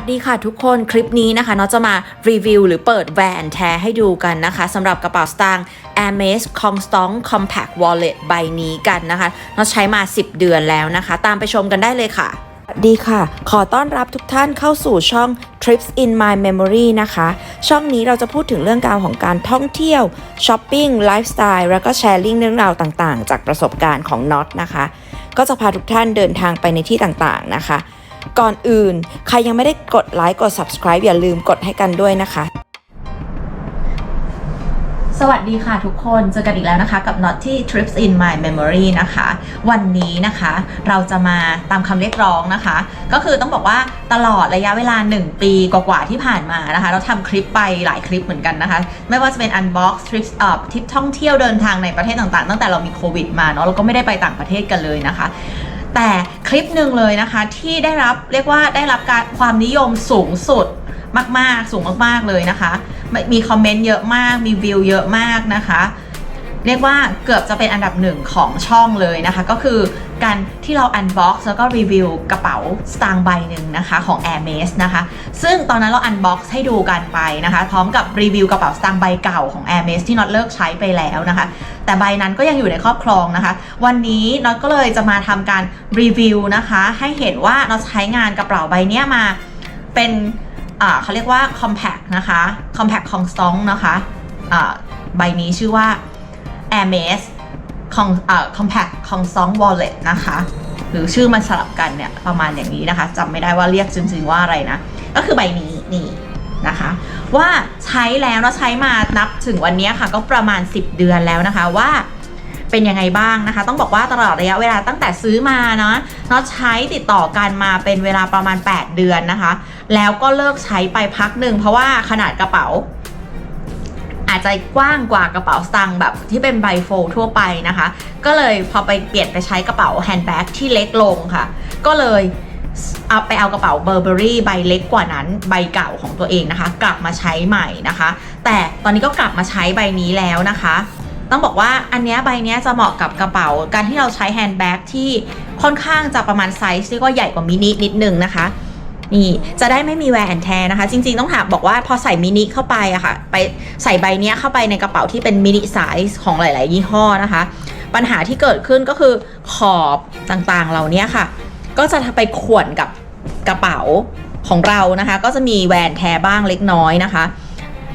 วัสดีค่ะทุกคนคลิปนี้นะคะเนาะจะมารีวิวหรือเปิดแวนแท้ให้ดูกันนะคะสำหรับกระเป๋าสตางค์ Hermes Kongstong Compact Wallet ใบนี้กันนะคะเนาะใช้มา 10 เดือนแล้วนะคะ ตามไปชมกันได้เลยค่ะสวัสดีค่ะ ขอต้อนรับทุกท่านเข้าสู่ช่อง Trips in My Memory นะคะ ช่องนี้เราจะพูดถึงเรื่องราวของการท่องเที่ยว ช้อปปิ้ง ไลฟ์สไตล์ แล้วก็แชร์ลิงเรื่องราวต่างๆ จากประสบการณ์ของน็อตนะคะ ก็จะพาทุกท่านเดินทางไปในที่ต่างๆนะคะ ก่อนอื่น ใครยังไม่ได้กดไลค์กด subscribe อย่าลืมกดให้กันด้วยนะคะ สวัสดีค่ะทุกคนเจอกันอีกแล้วนะคะ กับ Not ที่ Trips in My Memory นะคะ วันนี้นะคะเราจะมาตามคำเรียกร้องนะคะ ก็คือต้องบอกว่าตลอดระยะเวลา 1 ปีกว่าๆที่ผ่านมานะคะ เราทำคลิปไปหลายคลิปเหมือนกันนะคะ ไม่ว่าจะเป็น Unbox Trips Up ทริปท่องเที่ยวเดินทางในประเทศต่างๆ ตั้งแต่เรามีโควิดมาเนาะเราก็ไม่ได้ไปต่างประเทศกันเลยนะคะ แต่คลิปหนึ่งเลยนะคะที่ได้รับเรียกว่าได้รับการความนิยมสูงสุดมากๆ สูงมากๆเลยนะคะ มีคอมเมนต์เยอะมาก มีวิวเยอะมากนะคะ เรียกว่าเกือบจะเป็นอันดับหนึ่งของช่องเลยนะคะ ก็คือ การที่เราอันบ็อกซ์แล้วก็รีวิวกระเป๋าสตางค์ใบหนึ่งนะคะของ Air m a s นะคะ ซึ่งตอนนั้นเราอันบ็อกซ์ให้ดูกันไปนะคะ พร้อมกับรีวิวกระเป๋าสตางค์ใบเก่าของ Air m a s ที่น็อตเลิกใช้ไปแล้วนะคะ แต่ใบนั้นก็ยังอยู่ในครอบครองนะคะ วันนี้น็อตก็เลยจะมาทำการรีวิวนะคะ ให้เห็นว่าน็อตใช้งานกระเป๋าใบเนี้ยมาเป็นเขาเรียกว่า compact นะคะ compact ของ s t o n g นะคะใบนี้ชื่อว่า Hermes ของอ่า compact ของ s o n g wallet นะคะ หรือชื่อมันสลับกันเนี่ย ประมาณอย่างนี้นะคะจำไม่ได้ว่าเรียกจริงๆว่าอะไรนะ ก็คือใบนี้นี่นะคะ ว่าใช้แล้วแล้วใช้มานับถึงวันนี้ค่ะ ก็ประมาณ 10 เดือนแล้วนะคะว่าเป็นยังไงบ้างนะคะ ต้องบอกว่าตลอดระยะเวลาตั้งแต่ซื้อมาเนาะเนาะใช้ติดต่อกันมาเป็นเวลาประมาณ 8 เดือนนะคะ แล้วก็เลิกใช้ไปพักหนึ่งเพราะว่าขนาดกระเป๋า อาจจะกว้างกว่ากระเป๋าสตางค์แบบที่เป็นไบโฟลทั่วไปนะคะ ก็เลยพอไปเปลี่ยนไปใช้กระเป๋าแฮนด์แบ็กที่เล็กลงค่ะ ก็เลยเอาไปเอากระเป๋าเบอร์เบอรี่ใบเล็กกว่านั้นใบเก่าของตัวเองนะคะ กลับมาใช้ใหม่นะคะ แต่ตอนนี้ก็กลับมาใช้ใบนี้แล้วนะคะ ต้องบอกว่าอันนี้ใบนี้จะเหมาะกับกระเป๋าการที่เราใช้แฮนด์แบ็กที่ค่อนข้างจะประมาณไซส์ที่ก็ใหญ่กว่ามินินิดนึงนะคะ นี่จะได้ไม่มีแวร์แอนแทนะคะ จริง ๆ ต้องถามบอกว่าพอใส่มินิเข้าไปอะค่ะ ไปใส่ใบเนี้ยเข้าไปในกระเป๋าที่เป็นมินิไซส์ของหลาย ๆ ยี่ห้อนะคะ ปัญหาที่เกิดขึ้นก็คือขอบต่างๆ เหล่านี้ค่ะ ก็จะไปข่วนกับกระเป๋าของเรานะคะ ก็จะมีแวนแทบ้างเล็กน้อยนะคะ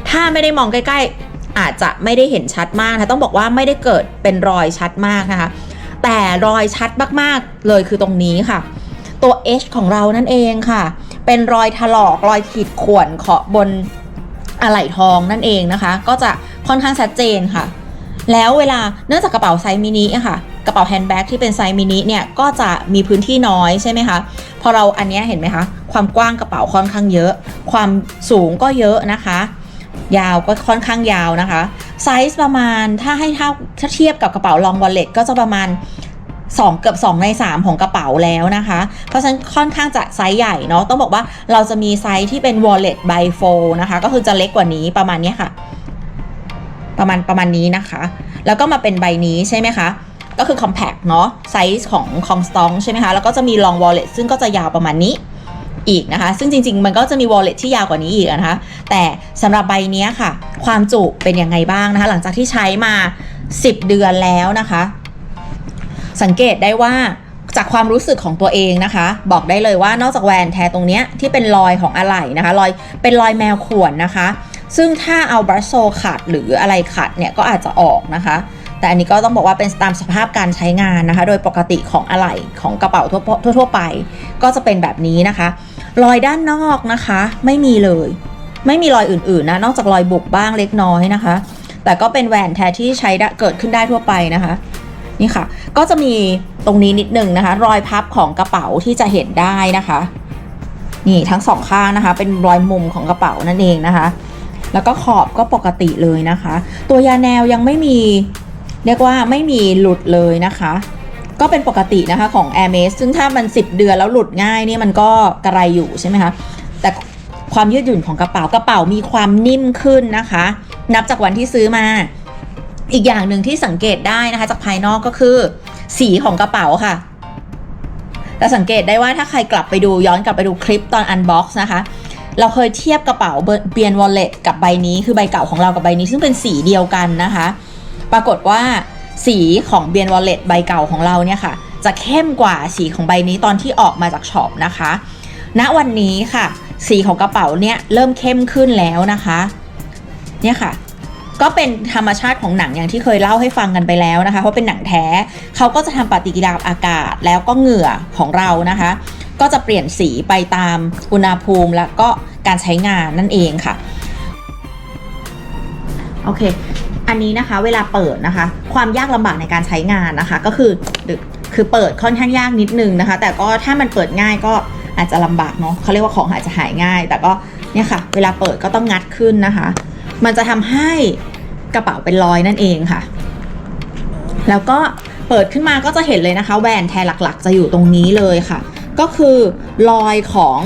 ถ้าไม่ได้มองใกล้ ๆ อาจจะไม่ได้เห็นชัดมากนะต้องบอกว่าไม่ได้เกิดเป็นรอยชัดมากนะคะ แต่รอยชัดมากๆเลยคือตรงนี้ค่ะ ตัว H ของเรานั่นเองค่ะ เป็นรอยถลอกรอยขีดข่วนขอบบนอะไหล่ทองนั่นเองนะคะ ก็จะค่อนข้างชัดเจนค่ะ แล้วเวลาเนื่องจากกระเป๋าไซส์มินิอะค่ะกระเป๋าแฮนด์แบ็กที่เป็นไซส์มินิเนี่ยก็จะมีพื้นที่น้อยใช่ไหมคะ พอเราอันนี้เห็นไหมคะ ความกว้างกระเป๋าค่อนข้างเยอะ ความสูงก็เยอะนะคะ ยาวก็ค่อนข้างยาวนะคะไซส์ประมาณถ้าให้เท่าถ้าเทียบกับกระเป๋าลองวอลเล็ตก็จะประมาณ 2 เกือบ 2 ใน 3 ของกระเป๋าแล้วนะคะ เพราะฉะนั้นค่อนข้างจะไซส์ใหญ่เนาะต้องบอกว่าเราจะมีไซส์ที่เป็น wallet by f o l นะคะ ก็คือจะเล็กกว่านี้ประมาณนี้ค่ะ ประมาณประมาณนี้นะคะ แล้วก็มาเป็นใบนี้ใช่ไหมคะก็คือ compact เนาะไซส์ของของ s t o n g ใช่ไหมคะ แล้วก็จะมี long wallet ซึ่งก็จะยาวประมาณนี้อีกนะคะ ซึ่งจริง ๆ มันก็จะมี wallet ที่ยาวกว่านี้อีกนะคะ แต่สำหรับใบนี้ค่ะ ความจุเป็นยังไงบ้างนะคะ หลังจากที่ใช้มา 10 เดือนแล้วนะคะ สังเกตได้ว่าจากความรู้สึกของตัวเองนะคะ บอกได้เลยว่านอกจากแวนแทตรงเนี้ยที่เป็นรอยของอะไหล่นะคะรอยเป็นรอยแมวข่วนนะคะ ซึ่งถ้าเอาบรัชโซขัดหรืออะไรขัดเนี่ยก็อาจจะออกนะคะ แต่อันนี้ก็ต้องบอกว่าเป็นตามสภาพการใช้งานนะคะ โดยปกติของอะไหล่ของกระเป๋าทั่วทั่วๆไป ก็จะเป็นแบบนี้นะคะ รอยด้านนอกนะคะ ไม่มีเลย ไม่มีรอยอื่นๆนะนอกจากรอยบุกบ้างเล็กน้อยนะคะ แต่ก็เป็นแหวนแท้ที่ใช้ได้เกิดขึ้นได้ทั่วไปนะคะ นี่ค่ะ ก็จะมีตรงนี้นิดนึงนะคะ รอยพับของกระเป๋าที่จะเห็นได้นะคะ นี่ทั้งสองข้างนะคะ เป็นรอยมุมของกระเป๋านั่นเองนะคะ แล้วก็ขอบก็ปกติเลยนะคะ ตัวยาแนวยังไม่มี เรียกว่าไม่มีหลุดเลยนะคะ ก็เป็นปกตินะคะของ a i r m e s ซึ่งถ้ามัน 10 เดือนแล้วหลุดง่ายนี่มันก็กระไรอยู่ใช่ไหมคะแต่ความยืดหยุ่นของกระเป๋ากระเป๋ามีความนิ่มขึ้นนะคะ นับจากวันที่ซื้อมา อีกอย่างหนึ่งที่สังเกตได้นะคะ จากภายนอกก็คือ สีของกระเป๋าค่ะจะสังเกตได้ว่าถ้าใครกลับไปดูย้อนกลับไปดูคลิปตอนอันบ็อกซ์นะคะ เราเคยเทียบกระเป๋าเบียนวอลเล็ตกับใบนี้คือใบเก่าของเรากับใบนี้ ซึ่งเป็นสีเดียวกันนะคะ ปรากฏว่าสีของเบียนวอลเล็ตใบเก่าของเราเนี่ยค่ะ จะเข้มกว่าสีของใบนี้ตอนที่ออกมาจากช็อปนะคะ ณวันนี้ค่ะ สีของกระเป๋าเนี่ยเริ่มเข้มขึ้นแล้วนะคะ เนี่ยค่ะ ก็เป็นธรรมชาติของหนังอย่างที่เคยเล่าให้ฟังกันไปแล้วนะคะ เพราะเป็นหนังแท้เขาก็จะทำปฏิกิริยากับอากาศแล้วก็เหงื่อของเรานะคะ ก็จะเปลี่ยนสีไปตามอุณหภูมิแล้วก็การใช้งานนั่นเองค่ะโอเค อันนี้นะคะเวลาเปิดนะคะ ความยากลำบากในการใช้งานนะคะ ก็คือคือเปิดค่อนข้างยากนิดนึงนะคะ แต่ก็ถ้ามันเปิดง่ายก็อาจจะลำบากเนาะเขาเรียกว่าของอาจจะหายง่าย แต่ก็เนี่ยค่ะ เวลาเปิดก็ต้องงัดขึ้นนะคะ มันจะทำให้กระเป๋าเป็นรอยนั่นเองค่ะ แล้วก็เปิดขึ้นมาก็จะเห็นเลยนะคะแหวนแทนหลักๆ จะอยู่ตรงนี้เลยค่ะ ก็คือรอยของ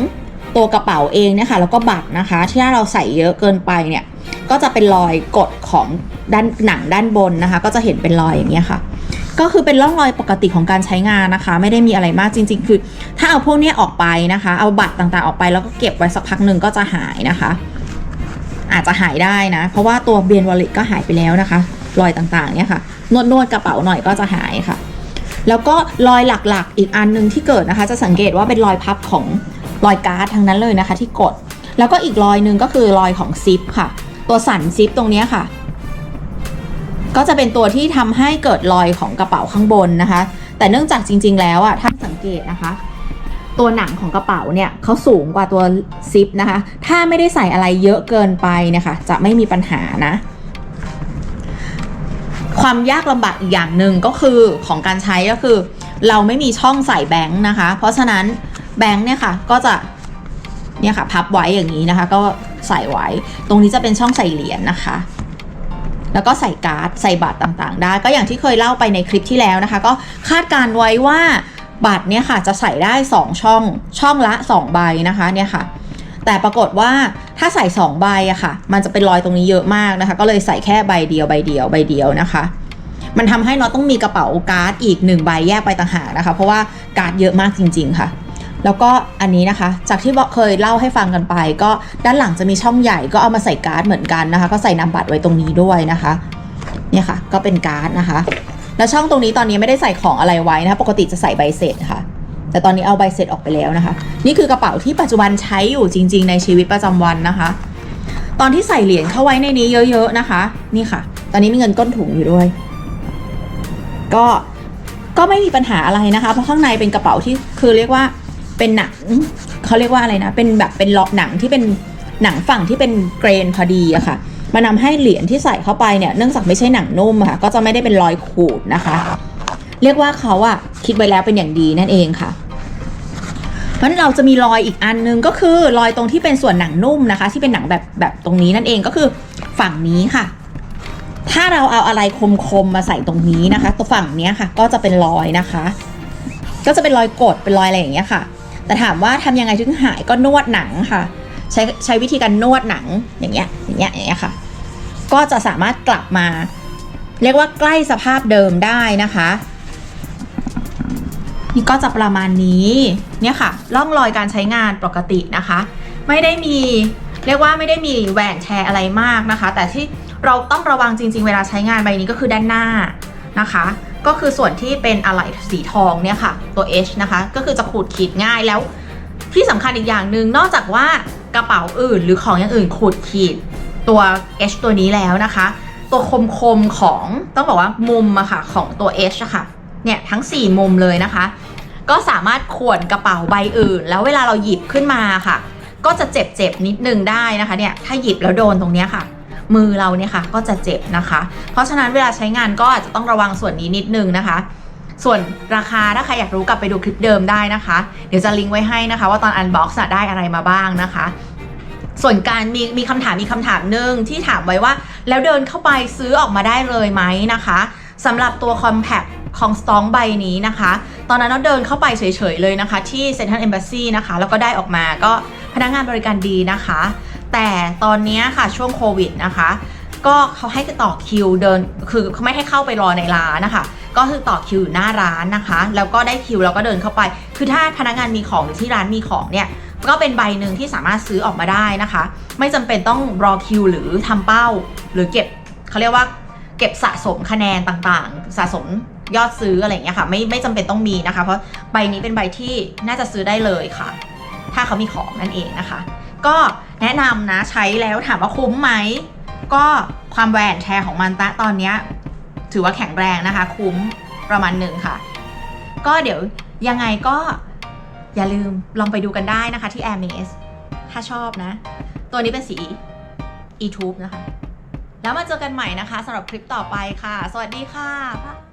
ตัวกระเป๋าเองเนี่ยค่ะแล้วก็บัตรนะคะ ที่ถ้าเราใส่เยอะเกินไปเนี่ย ก็จะเป็นรอยกดของด้านหนังด้านบนนะคะ ก็จะเห็นเป็นรอยอย่างเงี้ยค่ะก็คือเป็นร่องรอยปกติของการใช้งานนะคะ ไม่ได้มีอะไรมากจริง ๆ คือ ถ้าเอาพวกนี้ออกไปนะคะ เอาบัตรต่างๆออกไปแล้วก็เก็บไว้สักพักหนึ่งก็จะหายนะคะ อาจจะหายได้นะ เพราะว่าตัวเบียนวอลเล็ตก็หายไปแล้วนะคะ รอยต่างๆเนี่ยค่ะ นวดนวดๆกระเป๋าหน่อยก็จะหายค่ะ แล้วก็รอยหลักๆ อีกอันหนึงที่เกิดนะคะ จะสังเกตว่าเป็นรอยพับของรอยการ์ดทั้งนั้นเลยนะคะ ที่กด แล้วก็อีกรอยหนึ่งก็คือรอยของซิปค่ะ ตัวสันซิปตรงนี้ค่ะ ก็จะเป็นตัวที่ทำให้เกิดรอยของกระเป๋าข้างบนนะคะ แต่เนื่องจากจริง ๆ แล้วอะถ้าสังเกตนะคะ ตัวหนังของกระเป๋าเนี่ยเขาสูงกว่าตัวซิปนะคะ ถ้าไม่ได้ใส่อะไรเยอะเกินไปนี่ยค่ะจะไม่มีปัญหานะ ความยากลำบากอีกอย่างหนึ่งก็คือของการใช้ก็คือ เราไม่มีช่องใส่แบงค์นะคะ เพราะฉะนั้นแบงค์เนี่ยค่ะก็จะเนี่ยค่ะพับไว้อย่างนี้นะคะ ก็ใส่ไว้ ตรงนี้จะเป็นช่องใส่เหรียญนะคะ แล้วก็ใส่การ์ดใส่บัตรต่างๆ ได้ ก็อย่างที่เคยเล่าไปในคลิปที่แล้วนะคะ ก็คาดการไว้ว่า บัตรเนี่ยค่ะจะใส่ได้ 2 ช่องช่องละ 2 ใบนะคะเนี่ยค่ะ แต่ปรากฏว่าถ้าใส่ 2 ใบอะค่ะ มันจะเป็นรอยตรงนี้เยอะมากนะคะ ก็เลยใส่แค่ใบเดียวใบเดียวใบเดียวนะคะ มันทำให้เราต้องมีกระเป๋าการ์ดอีก 1 ใบแยกไปต่างหากนะคะ เพราะว่าการ์ดเยอะมากจริง ๆค่ะแล้วก็อันนี้นะคะ จากที่เคยเล่าให้ฟังกันไป ก็ด้านหลังจะมีช่องใหญ่ก็เอามาใส่การ์ดเหมือนกันนะคะ ก็ใส่นามบัตรไว้ตรงนี้ด้วยนะคะ เนี่ยค่ะ ก็เป็นการ์ดนะคะ แล้วช่องตรงนี้ตอนนี้ไม่ได้ใส่ของอะไรไว้นะคะปกติจะใส่ใบเสร็จค่ะ แต่ตอนนี้เอาใบเสร็จออกไปแล้วนะคะ นี่คือกระเป๋าที่ปัจจุบันใช้อยู่จริง ๆ ในชีวิตประจำวันนะคะ ตอนที่ใส่เหรียญเข้าไว้ในนี้เยอะๆนะคะ นี่ค่ะ ตอนนี้มีเงินก้นถุงอยู่ด้วย ก็ก็ไม่มีปัญหาอะไรนะคะ เพราะข้างในเป็นกระเป๋าที่คือเรียกว่าเป็นหนังเขาเรียกว่าอะไรนะ เป็นแบบเป็นเลาะหนังที่เป็นหนังฝั่งที่เป็นเกรนพอดีอะค่ะ มันทำให้เหรียญที่ใส่เข้าไปเนี่ยเนื่องจากไม่ใช่หนังนุ่มค่ะ ก็จะไม่ได้เป็นรอยขูดนะคะ เรียกว่าเขาอะคิดไว้แล้วเป็นอย่างดีนั่นเองค่ะเพราะฉะนั้นเราจะมีรอยอีกอันนึงก็คือรอยตรงที่เป็นส่วนหนังนุ่มนะคะ ที่เป็นหนังแบบแบบตรงนี้นั่นเองก็คือฝั่งนี้ค่ะ ถ้าเราเอาอะไรคมๆมาใส่ตรงนี้นะคะ ตัวฝั่งเนี้ยค่ะ ก็จะเป็นรอยนะคะ ก็จะเป็นรอยกดเป็นรอยอะไรอย่างเงี้ยค่ะ แต่ถามว่าทำยังไงถึงหายก็นวดหนังค่ะ ใช้ใช้วิธีการนวดหนังอย่างเงี้ยอย่างเงี้ยอย่างเงี้ยค่ะ ก็จะสามารถกลับมา เรียกว่าใกล้สภาพเดิมได้นะคะนี่ก็จะประมาณนี้เนี่ยค่ะร่องรอยการใช้งานปกตินะคะ ไม่ได้มีเรียกว่าไม่ได้มีแหวนแชร์อะไรมากนะคะ แต่ที่เราต้องระวังจริง ๆ เวลาใช้งานใบนี้ก็คือด้านหน้านะคะ ก็คือส่วนที่เป็นอะไหล่สีทองเนี่ยค่ะ ตัว H นะคะ ก็คือจะขูดขีดง่ายแล้วที่สำคัญอีกอย่างหนึ่งนอกจากว่า กระเป๋าอื่น หรือของอย่างอื่นขูดขีดตัว H ตัวนี้แล้วนะคะ ตัวคมๆของต้องบอกว่ามุมอะค่ะของตัว H อะค่ะเนี่ยทั้ง 4 มุมเลยนะคะ ก็สามารถข่วนกระเป๋าใบอื่น แล้วเวลาเราหยิบขึ้นมาค่ะ ก็จะเจ็บๆนิดนึงได้นะคะเนี่ยถ้าหยิบแล้วโดนตรงเนี้ยค่ะ มือเราเนี่ยค่ะก็จะเจ็บนะคะ เพราะฉะนั้นเวลาใช้งานก็อาจจะต้องระวังส่วนนี้นิดนึงนะคะส่วนราคาถ้าใครอยากรู้กลับไปดูคลิปเดิมได้นะคะ เดี๋ยวจะลิงก์ไว้ให้นะคะ ว่าตอนอันบ็อกซ์ได้อะไรมาบ้างนะคะ ส่วนการมีมีคำถามมีคำถามหนึ่งที่ถามไว้ว่า แล้วเดินเข้าไปซื้อออกมาได้เลยไหมนะคะสำหรับตัว Compact ของสตองใบนี้นะคะ ตอนนั้นเราเดินเข้าไปเฉยๆเลยนะคะ ที่ Central Embassy นะคะ แล้วก็ได้ออกมาก็พนักงานบริการดีนะคะ แต่ตอนนี้ค่ะช่วงโควิดนะคะ ก็เขาให้ต่อคิวเดินคือเขาไม่ให้เข้าไปรอในร้านนะคะ ก็คือต่อคิวอยู่หน้าร้านนะคะ แล้วก็ได้คิวแล้วก็เดินเข้าไป คือถ้าพนักงานมีของหรือที่ร้านมีของเนี่ย ก็เป็นใบหนึ่งที่สามารถซื้อออกมาได้นะคะ ไม่จำเป็นต้องรอคิวหรือทำเป้า หรือเก็บเขาเรียกว่า เก็บสะสมคะแนนต่างๆ สะสมยอดซื้ออะไรอย่างเงี้ยค่ะ ไม่ไม่จำเป็นต้องมีนะคะ เพราะใบนี้เป็นใบที่น่าจะซื้อได้เลยค่ะ ถ้าเขามีของนั่นเองนะคะ ก็แนะนำนะใช้แล้วถามว่าคุ้มไหม ก็ความแหวนแชร์ของมันตะตอนเนี้ยถือว่าแข็งแรงนะคะ คุ้มประมาณหนึ่งค่ะ ก็เดี๋ยวยังไงก็ อย่าลืมลองไปดูกันได้นะคะที่ Airames ถ้าชอบนะ ตัวนี้เป็นสี e-tube นะคะ แล้วมาเจอกันใหม่นะคะสำหรับคลิปต่อไปค่ะ สวัสดีค่ะ